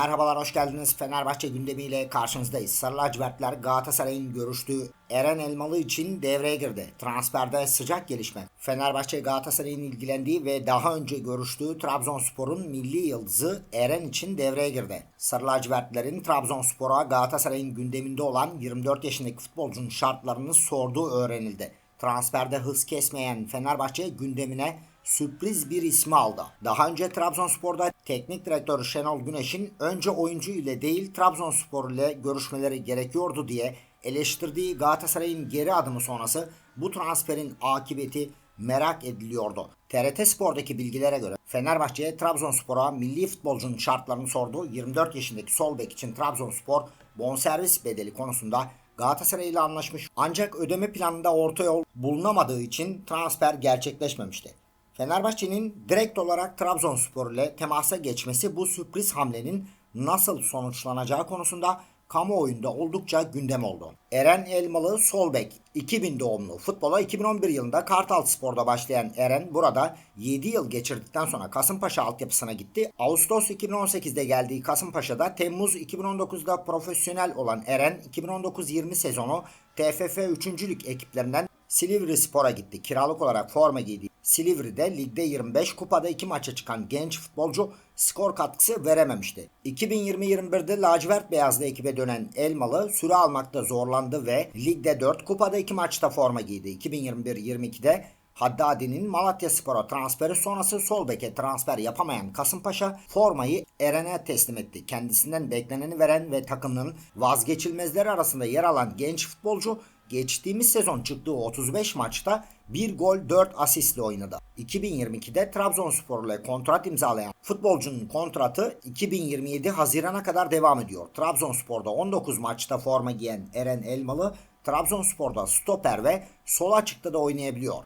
Merhabalar hoş geldiniz. Fenerbahçe gündemiyle karşınızdayız. Sarı lacivertler Galatasaray'ın görüştüğü Eren Elmalı için devreye girdi. Transferde sıcak gelişme. Fenerbahçe Galatasaray'ın ilgilendiği ve daha önce görüştüğü Trabzonspor'un milli yıldızı Eren için devreye girdi. Sarı lacivertlerin Trabzonspor'a Galatasaray'ın gündeminde olan 24 yaşındaki futbolcunun şartlarını sorduğu öğrenildi. Transferde hız kesmeyen Fenerbahçe gündemine sürpriz bir ismi aldı. Daha önce Trabzonspor'da teknik direktör Şenol Güneş'in önce oyuncu ile değil Trabzonspor ile görüşmeleri gerekiyordu diye eleştirdiği Galatasaray'ın geri adımı sonrası bu transferin akıbeti merak ediliyordu. TRT Spor'daki bilgilere göre Fenerbahçe Trabzonspor'a milli futbolcunun şartlarını sordu. 24 yaşındaki sol bek için Trabzonspor bonservis bedeli konusunda Galatasaray ile anlaşmış ancak ödeme planında orta yol bulunamadığı için transfer gerçekleşmemişti. Fenerbahçe'nin direkt olarak Trabzonspor ile temasa geçmesi bu sürpriz hamlenin nasıl sonuçlanacağı konusunda kamuoyunda oldukça gündem oldu. Eren Elmalı sol bek 2000 doğumlu futbola 2011 yılında Kartal Spor'da başlayan Eren burada 7 yıl geçirdikten sonra Kasımpaşa altyapısına gitti. Ağustos 2018'de geldiği Kasımpaşa'da Temmuz 2019'da profesyonel olan Eren 2019-20 sezonu TFF 3. Lig ekiplerinden Silivri Spor'a gitti. Kiralık olarak forma giydi. Silivri'de ligde 25 kupada 2 maça çıkan genç futbolcu skor katkısı verememişti. 2020-21'de lacivert beyazlı ekibe dönen Elmalı süre almakta zorlandı ve ligde 4 kupada 2 maçta forma giydi. 2021-22'de Haddadi'nin Malatya Spor'a transferi sonrası sol beke transfer yapamayan Kasımpaşa formayı Eren'e teslim etti. Kendisinden bekleneni veren ve takımın vazgeçilmezleri arasında yer alan genç futbolcu geçtiğimiz sezon çıktığı 35 maçta 1 gol 4 asistle oynadı. 2022'de Trabzonspor ile kontrat imzalayan futbolcunun kontratı 2027 Haziran'a kadar devam ediyor. Trabzonspor'da 19 maçta forma giyen Eren Elmalı Trabzonspor'da stoper ve sol açıkta da oynayabiliyor.